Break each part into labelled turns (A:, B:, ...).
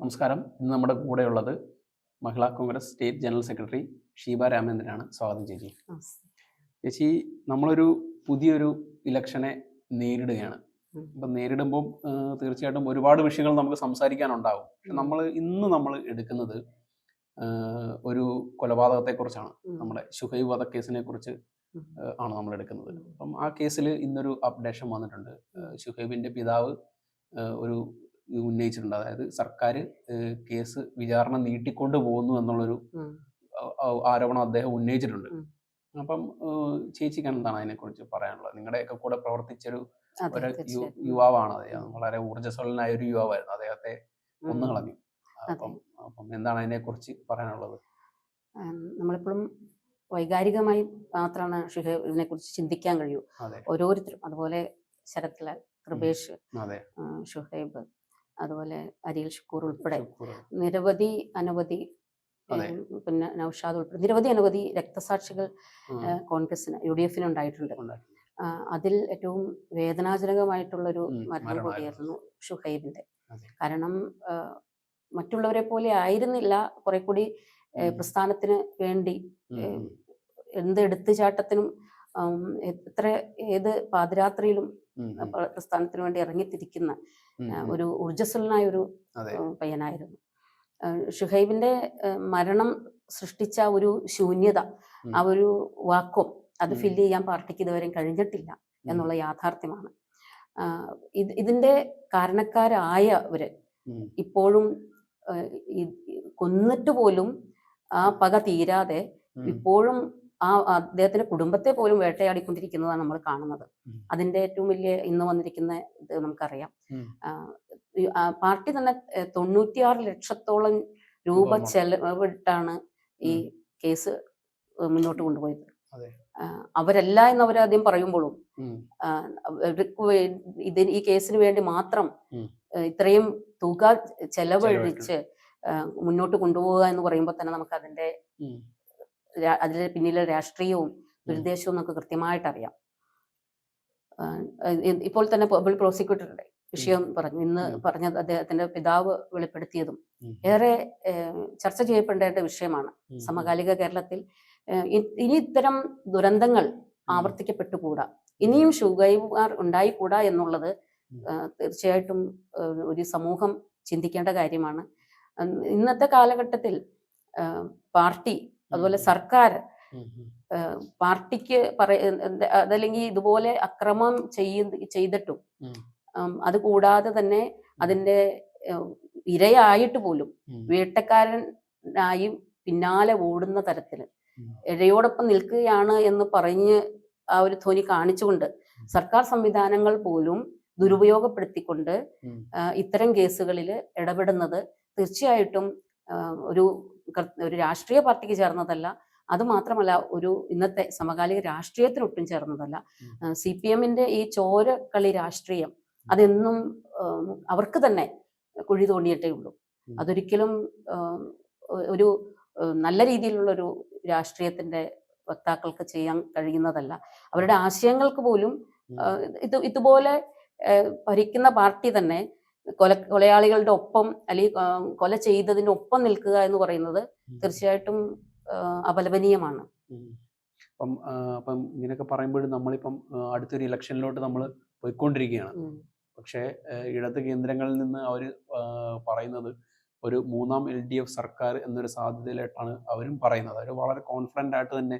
A: നമസ്കാരം. ഇന്ന് നമ്മുടെ കൂടെയുള്ളത് Mahila Congress state general secretary Sheeba രാമേന്ദ്രനാണ്. സ്വാഗതം ചേച്ചി. ചേച്ചി നമ്മളൊരു പുതിയൊരു ഇലക്ഷനെ നേരിടുകയാണ്. അപ്പം നേരിടുമ്പോൾ തീർച്ചയായിട്ടും ഒരുപാട് വിഷയങ്ങൾ നമുക്ക് സംസാരിക്കാനുണ്ടാവും. പക്ഷെ നമ്മൾ ഇന്ന് നമ്മൾ എടുക്കുന്നത് ഒരു കൊലപാതകത്തെക്കുറിച്ചാണ്. നമ്മുടെ ഷുഹൈബ് വധക്കേസിനെ കുറിച്ച് ആണ് നമ്മൾ എടുക്കുന്നത്. അപ്പം ആ കേസിൽ ഇന്നൊരു അപ്ഡേഷൻ വന്നിട്ടുണ്ട്. ശുഹൈബിന്റെ ഷുഹൈബിന്റെ പിതാവ് ഒരു ഉന്നയിച്ചിട്ടുണ്ട്. അതായത് സർക്കാർ കേസ് വിചാരണ നീട്ടിക്കൊണ്ട് പോകുന്നു എന്നുള്ളൊരു ആരോപണം അദ്ദേഹം ഉന്നയിച്ചിട്ടുണ്ട്. അപ്പം ചേച്ചിക്ക് എന്താണ് അതിനെക്കുറിച്ച് പറയാനുള്ളത്? നിങ്ങളുടെയൊക്കെ കൂടെ പ്രവർത്തിച്ചൊരു ഒരു യുവാവാണ് അദ്ദേഹം. വളരെ ഊർജസ്വലനായ ഒരു യുവാവായിരുന്നു അദ്ദേഹത്തെ. കൊന്നു കളഞ്ഞു അപ്പം അപ്പം എന്താണ് അതിനെക്കുറിച്ച് പറയാനുള്ളത്?
B: നമ്മളെപ്പോഴും വൈകാരികമായി മാത്രമാണ് ഷിഹേബിനെ കുറിച്ച് ചിന്തിക്കാൻ കഴിയൂ. ഓരോരുത്തരും അതുപോലെ ശരത്ലാൽ കൃപേഷ് ഷുഹൈബ് അതുപോലെ അരിയൽ ഷുക്കൂർ ഉൾപ്പെടെ നിരവധി അനവധി പിന്നെ നൌഷാദ് ഉൾപ്പെടെ നിരവധി അനവധി രക്തസാക്ഷികൾ കോൺഗ്രസിന് യു ഡി എഫിന് ഉണ്ടായിട്ടുണ്ട്. അതിൽ ഏറ്റവും വേദനാജനകമായിട്ടുള്ളൊരു
A: ഒരു
B: മരണം. കൂടിയായിരുന്നു ഷുഹൈബിന്റെ. കാരണം മറ്റുള്ളവരെ പോലെ ആയിരുന്നില്ല കുറെ കൂടി പ്രസ്ഥാനത്തിന് വേണ്ടി. എന്ത് എടുത്തുചാട്ടത്തിനും എത്ര ഏത് പാതിരാത്രിയിലും പ്രസ്ഥാനത്തിന് വേണ്ടി ഇറങ്ങിത്തിരിക്കുന്ന. ഒരു ഊർജസ്വലനായ ഒരു പയ്യനായിരുന്നു. ഷുഹൈബിന്റെ മരണം സൃഷ്ടിച്ച ഒരു ശൂന്യത ആ ഒരു വാക്വം അത്. ഫില്ല് ചെയ്യാൻ പാർട്ടിക്ക് ഇതുവരെയും കഴിഞ്ഞിട്ടില്ല എന്നുള്ള യാഥാർത്ഥ്യമാണ്. ഇത് ഇതിന്റെ കാരണക്കാരായവര്
A: അവർ
B: ഇപ്പോഴും കൊന്നിട്ട് പോലും ആ പക തീരാതെ ഇപ്പോഴും ആ അദ്ദേഹത്തിന്റെ കുടുംബത്തെ പോലും വേട്ടയാടിക്കൊണ്ടിരിക്കുന്നതാണ് നമ്മൾ കാണുന്നത്. അതിന്റെ ഏറ്റവും വലിയ ഇന്ന് വന്നിരിക്കുന്ന ഇത് നമുക്കറിയാം. പാർട്ടി തന്നെ തൊണ്ണൂറ്റിയാറ് ലക്ഷത്തോളം രൂപ ചെലവിട്ടാണ് ഈ കേസ് മുന്നോട്ട് കൊണ്ടുപോയത്. അവരല്ല എന്ന് അവരാദ്യം പറയുമ്പോഴും അവർക്ക് ഇതിന് ഈ കേസിന് വേണ്ടി മാത്രം ഇത്രയും തുക ചെലവഴിച്ച് മുന്നോട്ട് കൊണ്ടുപോവുക എന്ന് പറയുമ്പോൾ തന്നെ നമുക്ക് അതിന്റെ അതിലെ പിന്നിലെ രാഷ്ട്രീയവും ദുരുദ്ദേശവും നമുക്ക് കൃത്യമായിട്ട് അറിയാം ഇപ്പോൾ തന്നെ പബ്ലിക് പ്രോസിക്യൂട്ടറുടെ വിഷയം പറഞ്ഞു ഇന്ന്
A: പറഞ്ഞ
B: പറഞ്ഞത് അദ്ദേഹത്തിന്റെ പിതാവ് വെളിപ്പെടുത്തിയതും ഏറെ ചർച്ച ചെയ്യപ്പെടേണ്ട വിഷയമാണ്. സമകാലിക കേരളത്തിൽ ഇനി ഇത്തരം ദുരന്തങ്ങൾ ആവർത്തിക്കപ്പെട്ടുകൂടാ. ഇനിയും ഷുഗൈബുകാർ ഉണ്ടായിക്കൂടാ എന്നുള്ളത് തീർച്ചയായിട്ടും ഒരു സമൂഹം ചിന്തിക്കേണ്ട കാര്യമാണ്. ഇന്നത്തെ കാലഘട്ടത്തിൽ പാർട്ടി അതുപോലെ സർക്കാർ പാർട്ടിക്ക് പറയ അതല്ലെങ്കിൽ ഇതുപോലെ അക്രമം ചെയ്യ ചെയ്തിട്ടും അത് കൂടാതെ തന്നെ അതിന്റെ ഇരയായിട്ട് പോലും. വേട്ടക്കാരനായി പിന്നാലെ ഓടുന്ന
A: തരത്തിൽ.
B: ഇഴയോടൊപ്പം നിൽക്കുകയാണ് എന്ന് പറഞ്ഞ് ആ ഒരു ധ്വനി കാണിച്ചുകൊണ്ട് സർക്കാർ സംവിധാനങ്ങൾ പോലും ദുരുപയോഗപ്പെടുത്തിക്കൊണ്ട് ഇത്തരം കേസുകളിൽ ഇടപെടുന്നത് തീർച്ചയായിട്ടും ഒരു ഒരു രാഷ്ട്രീയ പാർട്ടിക്ക് ചേർന്നതല്ല അത് മാത്രമല്ല ഒരു ഇന്നത്തെ സമകാലിക രാഷ്ട്രീയത്തിനൊട്ടും ചേർന്നതല്ല. സി പി എമ്മിന്റെ ഈ ചോരക്കളി രാഷ്ട്രീയം അതെന്നും അവർക്ക് തന്നെ കുഴി തോണ്ടിയിട്ടേ ഉള്ളൂ. അതൊരിക്കലും ഒരു നല്ല രീതിയിലുള്ള ഒരു രാഷ്ട്രീയത്തിന്റെ വക്താക്കൾക്ക് ചെയ്യാൻ കഴിയുന്നതല്ല. അവരുടെ ആശയങ്ങൾക്ക് പോലും ഇത് ഇതുപോലെ ഭരിക്കുന്ന പാർട്ടി തന്നെ കൊല കൊലയാളികളുടെ ഒപ്പം അല്ലെങ്കിൽ കൊല ചെയ്തതിന്റെ ഒപ്പം നിൽക്കുക എന്ന് പറയുന്നത് തീർച്ചയായിട്ടും അപലപനീയമാണ്.
A: അപ്പം അപ്പം ഇങ്ങനെയൊക്കെ പറയുമ്പോഴും നമ്മളിപ്പം അടുത്തൊരു ഇലക്ഷനിലോട്ട് നമ്മൾ പോയിക്കൊണ്ടിരിക്കുകയാണ്. പക്ഷേ ഇടത് കേന്ദ്രങ്ങളിൽ നിന്ന് അവർ പറയുന്നത് ഒരു മൂന്നാം എൽ ഡി എഫ് സർക്കാർ എന്നൊരു സാധ്യതയിലായിട്ടാണ് അവരും പറയുന്നത്. അവർ വളരെ കോൺഫിഡന്റ് ആയിട്ട് തന്നെ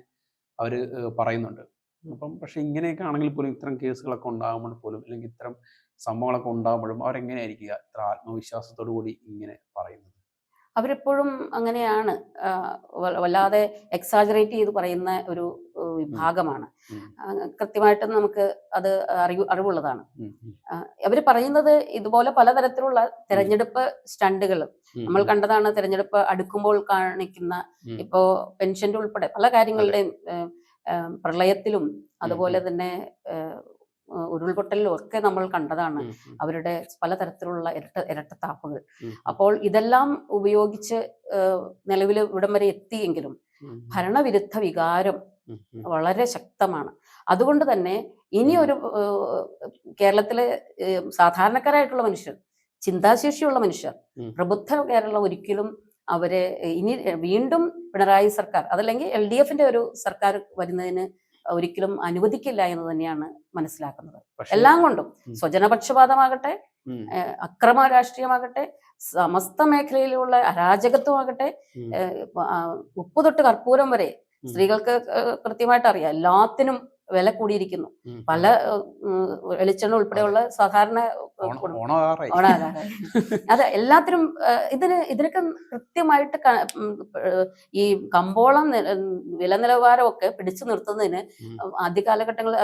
A: അവർ പറയുന്നുണ്ട്. അപ്പം പക്ഷെ ഇങ്ങനെയൊക്കെ ആണെങ്കിൽ പോലും ഇത്തരം കേസുകളൊക്കെ ഉണ്ടാകുമ്പോൾ പോലും അല്ലെങ്കിൽ ഇത്തരം സംഭവങ്ങളൊക്കെ ഉണ്ടാകുമ്പോഴും അവരെങ്ങനെയായിരിക്കുക? ഇത്ര ആത്മവിശ്വാസത്തോടു കൂടി ഇങ്ങനെ പറയുന്നത്.
B: അവരെപ്പോഴും അങ്ങനെയാണ് വല്ലാതെ എക്സാജറേറ്റ് ചെയ്ത് പറയുന്ന ഒരു വിഭാഗമാണ്. കൃത്യമായിട്ട് നമുക്ക് അത് അറിവ് അറിവുള്ളതാണ്. അവർ പറയുന്നത് ഇതുപോലെ പലതരത്തിലുള്ള തെരഞ്ഞെടുപ്പ് സ്റ്റണ്ടുകൾ. നമ്മൾ കണ്ടതാണ് തെരഞ്ഞെടുപ്പ് അടുക്കുമ്പോൾ കാണിക്കുന്ന. ഇപ്പോ പെൻഷന്റെ ഉൾപ്പെടെ പല കാര്യങ്ങളുടെയും പ്രളയത്തിലും അതുപോലെ തന്നെ ഉരുൾപൊട്ടലിലും ഒക്കെ നമ്മൾ കണ്ടതാണ് അവരുടെ പലതരത്തിലുള്ള ഇരട്ട ഇരട്ടത്താപ്പുകൾ. അപ്പോൾ ഇതെല്ലാം ഉപയോഗിച്ച് നിലവിൽ ഇവിടം വരെ എത്തിയെങ്കിലും ഭരണവിരുദ്ധ വികാരം വളരെ ശക്തമാണ്. അതുകൊണ്ട് തന്നെ ഇനി ഒരു കേരളത്തിലെ സാധാരണക്കാരായിട്ടുള്ള മനുഷ്യർ ചിന്താശേഷിയുള്ള മനുഷ്യർ. പ്രബുദ്ധ കേരളം ഒരിക്കലും അവരെ ഇനി വീണ്ടും പിണറായി സർക്കാർ അതല്ലെങ്കിൽ എൽ ഡി എഫിന്റെ ഒരു സർക്കാർ വരുന്നതിന് ഒരിക്കലും അനുവദിക്കില്ല എന്ന് തന്നെയാണ് മനസ്സിലാക്കുന്നത് എല്ലാം കൊണ്ടും. സ്വജനപക്ഷപാതമാകട്ടെ അക്രമ രാഷ്ട്രീയമാകട്ടെ സമസ്ത മേഖലയിലുള്ള അരാജകത്വമാകട്ടെ ഉപ്പ് തൊട്ട് കർപ്പൂരം വരെ. സ്ത്രീകൾക്ക് കൃത്യമായിട്ട് അറിയാം എല്ലാത്തിനും വില കൂടിയിരിക്കുന്നു പല വെളിച്ചെണ്ണ ഉൾപ്പെടെയുള്ള സാധാരണ. ഓണാകാറായി. അതെ എല്ലാത്തിനും ഇതിന് ഇതിനൊക്കെ കൃത്യമായിട്ട് ഈ കമ്പോളം വില നിലവാരമൊക്കെ പിടിച്ചു നിർത്തുന്നതിന്. ആദ്യ കാലഘട്ടങ്ങളിൽ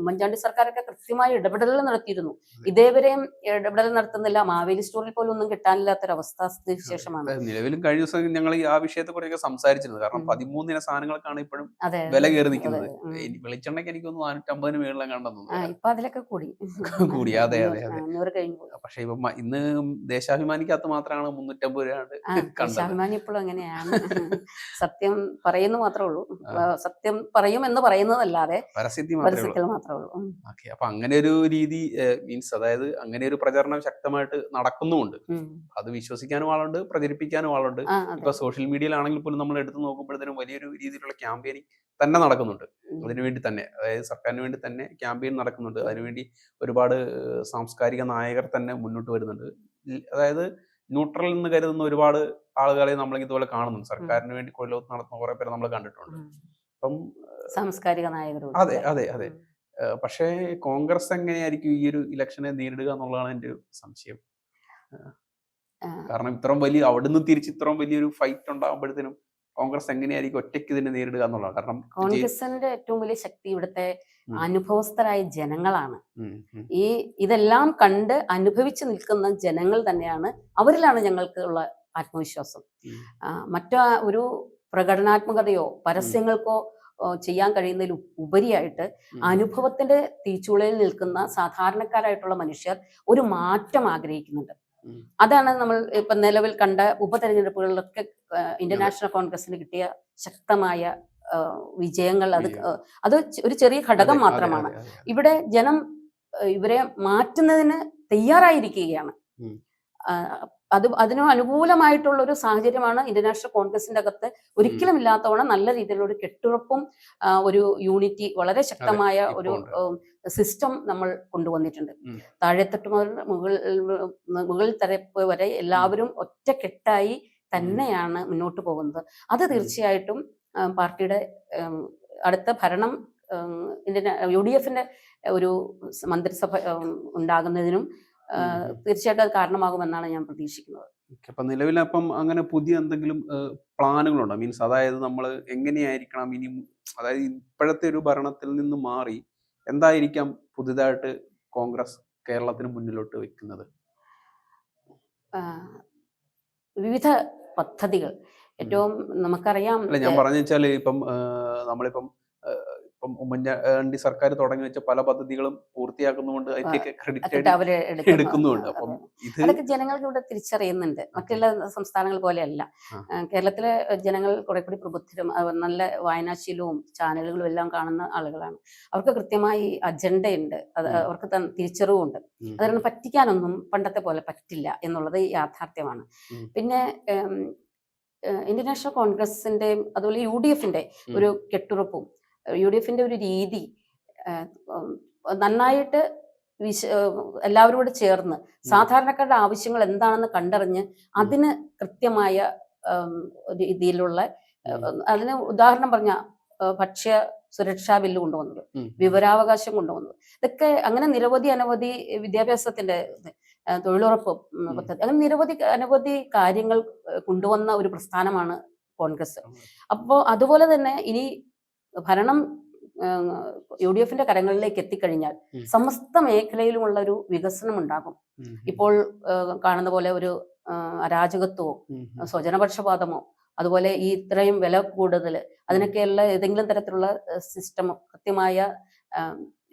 B: ഉമ്മൻചാണ്ടി സർക്കാരൊക്കെ കൃത്യമായി ഇടപെടലുകൾ നടത്തിയിരുന്നു. ഇതേവരെയും ഇടപെടൽ നടത്തുന്നില്ല. മാവേലി സ്റ്റോറിൽ പോലും ഒന്നും കിട്ടാനില്ലാത്തൊരവസ്ഥ സ്ഥിതിവിശേഷമാണ്
A: അതെ, നിലവിലും കഴിഞ്ഞ ദിവസം ഞങ്ങൾ ഈ ആ വിഷയത്തെ കുറിച്ചൊക്കെ സംസാരിച്ചിരുന്നു. കാരണം. പതിമൂന്നിന സാധനങ്ങൾക്കാണ് ഇപ്പോഴും വില കയറി നിൽക്കുന്നത്. വെളിച്ചെണ്ണയ്ക്ക് എനിക്ക് തോന്നുന്നു നാനൂറ്റമ്പതിന് മേളിലും കണ്ടെന്നു
B: ഇപ്പൊ അതിലൊക്കെ കൂടി.
A: കൂടി, അതെ, അതെ, അതെ.
B: അഞ്ഞൂറ് കഴിഞ്ഞു
A: പക്ഷെ ഇപ്പൊ ഇന്ന് ദേശാഭിമാനിക്കകത്ത് മാത്രമാണ് മുന്നൂറ്റമ്പത് രൂപ
B: ദേശാഭിമാനി ഇപ്പോഴും അങ്ങനെയാണ്. സത്യം പറയുന്നു മാത്രമേ ഉള്ളൂ. സത്യം പറയും എന്ന് പറയുന്നതല്ലാതെ
A: പരസ്യത്തിൽ മാത്രമേ ഉള്ളൂ. ഓക്കെ അപ്പൊ അങ്ങനെ ഒരു രീതി മീൻസ് അതായത് അങ്ങനെ ഒരു പ്രചരണം ശക്തമായിട്ട് നടക്കുന്നുമുണ്ട്. അത് വിശ്വസിക്കാനും ആളുണ്ട് പ്രചരിപ്പിക്കാനും ആളുണ്ട്. ഇപ്പൊ സോഷ്യൽ മീഡിയയിലാണെങ്കിൽ പോലും നമ്മൾ എടുത്തു നോക്കുമ്പോഴത്തേനും വലിയൊരു രീതിയിലുള്ള ക്യാമ്പയിനിങ് തന്നെ നടക്കുന്നുണ്ട്.
B: അതിനു
A: അതിനുവേണ്ടി തന്നെ. അതായത് സർക്കാരിന് വേണ്ടി തന്നെ ക്യാമ്പയിൻ നടക്കുന്നുണ്ട്. അതിനുവേണ്ടി ഒരുപാട് സാംസ്കാരിക നായകർ തന്നെ മുന്നോട്ട് വരുന്നുണ്ട്. അതായത് ന്യൂട്രൽ എന്ന് കരുതുന്ന ഒരുപാട് ആളുകളെ നമ്മൾ ഇതുപോലെ കാണുന്നുണ്ട്. സർക്കാരിന് വേണ്ടി കൊല്ലത്ത് നടത്തുന്ന കുറെ പേരെ നമ്മൾ കണ്ടിട്ടുണ്ട്. അപ്പം
B: സാംസ്കാരിക നായകർ
A: അതെ അതെ അതെ. പക്ഷേ കോൺഗ്രസ് എങ്ങനെയായിരിക്കും ഈ ഒരു ഇലക്ഷനെ നേരിടുക എന്നുള്ളതാണ് എന്റെ ഒരു സംശയം. കാരണം ഇത്രയും വലിയ അവിടുന്ന് തിരിച്ച് ഇത്രയും വലിയൊരു ഫൈറ്റ് ഉണ്ടാകുമ്പോഴത്തേനും കോൺഗ്രസ് എങ്ങനെയായിരിക്കും ഒറ്റയ്ക്ക് ഇതിനെ നേരിടുക എന്നുള്ളതാണ് കാരണം
B: കോൺഗ്രസിന്റെ ഏറ്റവും വലിയ ശക്തി ഇവിടുത്തെ. അനുഭവസ്ഥരായ ജനങ്ങളാണ് ഈ ഇതെല്ലാം കണ്ട് അനുഭവിച്ചു നിൽക്കുന്ന ജനങ്ങൾ തന്നെയാണ് അവരിലാണ് ഞങ്ങൾക്ക് ഉള്ള ആത്മവിശ്വാസം. മറ്റു ഒരു പ്രകടനാത്മകതയോ പരസ്യങ്ങൾക്കോ ചെയ്യാൻ കഴിയുന്നതിൽ ഉപരിയായിട്ട് അനുഭവത്തിന്റെ തീച്ചുളയിൽ നിൽക്കുന്ന സാധാരണക്കാരായിട്ടുള്ള മനുഷ്യർ ഒരു മാറ്റം ആഗ്രഹിക്കുന്നുണ്ട്. അതാണ് നമ്മൾ ഇപ്പൊ നിലവിൽ കണ്ട ഉപതെരഞ്ഞെടുപ്പുകളിലൊക്കെ ഇന്റർനാഷണൽ ഇന്ത്യൻ നാഷണൽ കോൺഗ്രസിന് കിട്ടിയ ശക്തമായ വിജയങ്ങൾ അത് അത് ഒരു ചെറിയ ഘടകം മാത്രമാണ്. ഇവിടെ ജനം ഇവരെ മാറ്റുന്നതിന് തയ്യാറായിരിക്കുകയാണ്. അത് അതിന് അനുകൂലമായിട്ടുള്ള ഒരു സാഹചര്യമാണ് ഇന്റർനാഷണൽ നാഷണൽ കോൺഗ്രസിന്റെ അകത്ത് ഒരിക്കലും ഇല്ലാത്തവണ്ണം നല്ല രീതിയിലുള്ള ഒരു കെട്ടുറപ്പും ഒരു യൂണിറ്റി വളരെ ശക്തമായ ഒരു സിസ്റ്റം നമ്മൾ കൊണ്ടുവന്നിട്ടുണ്ട്. താഴെത്തട്ട് മുതൽ മുകൾ മുകൾ തരപ്പ് വരെ എല്ലാവരും ഒറ്റക്കെട്ടായി തന്നെയാണ് മുന്നോട്ട് പോകുന്നത്. അത് തീർച്ചയായിട്ടും പാർട്ടിയുടെ അടുത്ത ഭരണം ഇന്ത്യ ഇന്ത്യൻ യു ഡി എഫിന്റെ ഒരു മന്ത്രിസഭ ഉണ്ടാകുന്നതിനും. തീർച്ചയായിട്ടും അത് കാരണമാകുമെന്നാണ് ഞാൻ പ്രതീക്ഷിക്കുന്നത്.
A: അപ്പൊ നിലവിൽ അപ്പം അങ്ങനെ പുതിയ എന്തെങ്കിലും പ്ലാനുകളുണ്ടോ? മീൻസ് അതായത് നമ്മൾ എങ്ങനെയായിരിക്കണം ഇനി അതായത് ഇപ്പോഴത്തെ ഒരു ഭരണത്തിൽ നിന്ന് മാറി എന്തായിരിക്കാം പുതിയതായിട്ട് കോൺഗ്രസ് കേരളത്തിന് മുന്നിലോട്ട് വെക്കുന്നത്?
B: വിവിധ പദ്ധതികൾ. ഏറ്റവും നമുക്കറിയാം
A: ഞാൻ പറഞ്ഞു ഇപ്പം നമ്മളിപ്പം ഇപ്പം ഉമ്മൻചാണ്ടി സർക്കാർ തുടങ്ങി വെച്ച പല പദ്ധതികളും പൂർത്തിയാക്കുന്നുകൊണ്ട് അതിന്റെയൊക്കെ ക്രെഡിറ്റ്
B: അതൊക്കെ അവർ എടുക്കുന്നു.
A: എടുക്കുന്നുമുണ്ട് അപ്പം ഇത്
B: അതൊക്കെ ജനങ്ങൾക്ക് ഇവിടെ തിരിച്ചറിയുന്നുണ്ട്. മറ്റുള്ള സംസ്ഥാനങ്ങൾ പോലെയല്ല. കേരളത്തിലെ ജനങ്ങൾ കുറെ കൂടി പ്രബുദ്ധരും നല്ല വായനാശീലവും ചാനലുകളും എല്ലാം കാണുന്ന ആളുകളാണ്. അവർക്ക് കൃത്യമായി അജണ്ടയുണ്ട്. അത് അവർക്ക് തിരിച്ചറിവുണ്ട്. അതുകൊണ്ട് പറ്റിക്കാനൊന്നും പണ്ടത്തെ പോലെ പറ്റില്ല എന്നുള്ളത് യാഥാർത്ഥ്യമാണ്. പിന്നെ ഇന്ത്യൻ നാഷണൽ കോൺഗ്രസിന്റെയും അതുപോലെ യു ഡി എഫിന്റെ ഒരു കെട്ടുറപ്പും യു ഡി എഫിന്റെ ഒരു രീതി നന്നായിട്ട് വിശ എല്ലാവരും എല്ലാവരോട് ചേർന്ന് സാധാരണക്കാരുടെ ആവശ്യങ്ങൾ എന്താണെന്ന് കണ്ടറിഞ്ഞ് അതിന് കൃത്യമായ രീതിയിലുള്ള അതിന് ഉദാഹരണം പറഞ്ഞ ഭക്ഷ്യ സുരക്ഷാ ബില്ല് കൊണ്ടുവന്നത് വിവരാവകാശം കൊണ്ടുവന്നത്. ഇതൊക്കെ അങ്ങനെ നിരവധി അനവധി വിദ്യാഭ്യാസത്തിന്റെ തൊഴിലുറപ്പ്. പദ്ധതി അങ്ങനെ നിരവധി അനവധി കാര്യങ്ങൾ കൊണ്ടുവന്ന ഒരു പ്രസ്ഥാനമാണ് കോൺഗ്രസ്. അപ്പോൾ അതുപോലെ തന്നെ ഇനി ഭരണം യു ഡി എഫിന്റെ കരങ്ങളിലേക്ക് എത്തിക്കഴിഞ്ഞാൽ. സമസ്ത മേഖലയിലുമുള്ള ഒരു വികസനം ഉണ്ടാകും ഇപ്പോൾ കാണുന്ന പോലെ ഒരു അരാജകത്വോ അരാജകത്വമോ. സ്വജനപക്ഷപാതമോ അതുപോലെ ഈ ഇത്രയും വില കൂടുതൽ അതിനൊക്കെയുള്ള ഏതെങ്കിലും തരത്തിലുള്ള സിസ്റ്റം കൃത്യമായ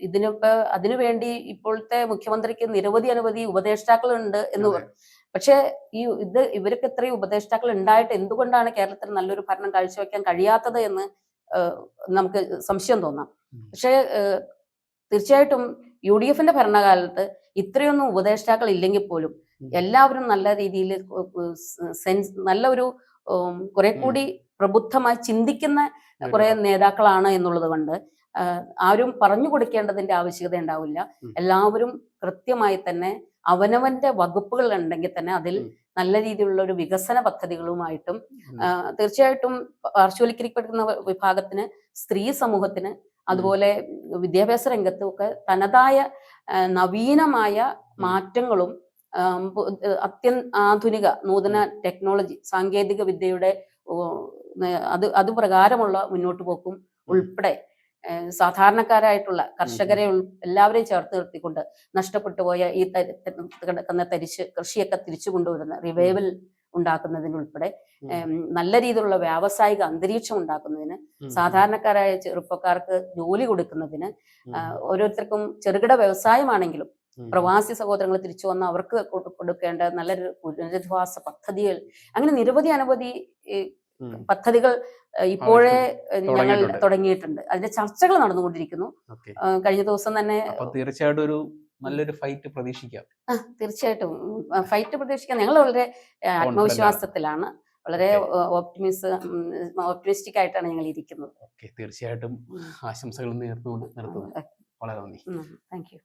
B: ഇതിനിപ്പോ അതിനുവേണ്ടി ഇപ്പോഴത്തെ മുഖ്യമന്ത്രിക്ക് നിരവധി അനവധി ഉപദേഷ്ടാക്കളുണ്ട് എന്ന് പക്ഷേ ഈ ഇത് ഇവർക്ക് ഇത്രയും ഉപദേഷ്ടാക്കൾ ഉണ്ടായിട്ട് എന്തുകൊണ്ടാണ് കേരളത്തിൽ നല്ലൊരു ഭരണം കാഴ്ചവെക്കാൻ കഴിയാത്തത് എന്ന് നമുക്ക് സംശയം തോന്നാം. പക്ഷേ തീർച്ചയായിട്ടും യു ഡി എഫിന്റെ ഭരണകാലത്ത് ഇത്രയൊന്നും ഉപദേഷ്ടാക്കൾ ഇല്ലെങ്കിൽ പോലും എല്ലാവരും നല്ല രീതിയിൽ സെൻസ് നല്ല ഒരു കുറെ കൂടി പ്രബുദ്ധമായി ചിന്തിക്കുന്ന കുറെ നേതാക്കളാണ് എന്നുള്ളത് കൊണ്ട് ആരും പറഞ്ഞു കൊടുക്കേണ്ടതിന്റെ ആവശ്യകത ഉണ്ടാവില്ല. എല്ലാവരും കൃത്യമായി തന്നെ അവനവന്റെ വകുപ്പുകൾ ഉണ്ടെങ്കിൽ തന്നെ അതിൽ. നല്ല രീതിയിലുള്ള ഒരു വികസന പദ്ധതികളുമായിട്ടും തീർച്ചയായിട്ടും പാർശ്വവൽക്കരിക്കപ്പെടുന്ന വിഭാഗത്തിന് സ്ത്രീ സമൂഹത്തിന് അതുപോലെ വിദ്യാഭ്യാസ രംഗത്തും ഒക്കെ തനതായ നവീനമായ മാറ്റങ്ങളും അത്യൻ ആധുനിക നൂതന ടെക്നോളജി സാങ്കേതിക വിദ്യയുടെ അത് അത് പ്രകാരമുള്ള മുന്നോട്ട് പോക്കും ഉൾപ്പെടെ സാധാരണക്കാരായിട്ടുള്ള കർഷകരെ എല്ലാവരെയും ചേർത്ത് നിർത്തിക്കൊണ്ട് നഷ്ടപ്പെട്ടു പോയ ഈ കിടക്കുന്ന തരിശ് കൃഷിയൊക്കെ തിരിച്ചു കൊണ്ടുവരുന്ന റിവൈവൽ ഉണ്ടാക്കുന്നതിനുൾപ്പെടെ നല്ല രീതിയിലുള്ള വ്യാവസായിക അന്തരീക്ഷം ഉണ്ടാക്കുന്നതിന്. സാധാരണക്കാരായ ചെറുപ്പക്കാർക്ക് ജോലി കൊടുക്കുന്നതിന് ഓരോരുത്തർക്കും ചെറുകിട വ്യവസായമാണെങ്കിലും പ്രവാസി സഹോദരങ്ങൾ തിരിച്ചു വന്ന അവർക്ക് കൊടുക്കേണ്ട നല്ലൊരു പുനരധിവാസ പദ്ധതികൾ അങ്ങനെ നിരവധി അനവധി. പദ്ധതികൾ ഇപ്പോഴേ ഞങ്ങൾ
A: തുടങ്ങിയിട്ടുണ്ട്.
B: അതിന്റെ ചർച്ചകൾ നടന്നുകൊണ്ടിരിക്കുന്നു. കഴിഞ്ഞ ദിവസം തന്നെ
A: തീർച്ചയായിട്ടും ഒരു നല്ലൊരു ഫൈറ്റ് പ്രതീക്ഷിക്കാം.
B: തീർച്ചയായിട്ടും. ഫൈറ്റ് പ്രതീക്ഷിക്കാം. ഞങ്ങൾ വളരെ ആത്മവിശ്വാസത്തിലാണ്. വളരെ. ഓപ്റ്റിമിസ് ഓപ്റ്റിമിസ്റ്റിക് ആയിട്ടാണ് ഞങ്ങൾ ഇരിക്കുന്നത്.
A: തീർച്ചയായിട്ടും ആശംസകൾ നേർന്നുകൊണ്ട് നിർത്തുന്നു. വളരെ നന്ദി.
B: Thank you.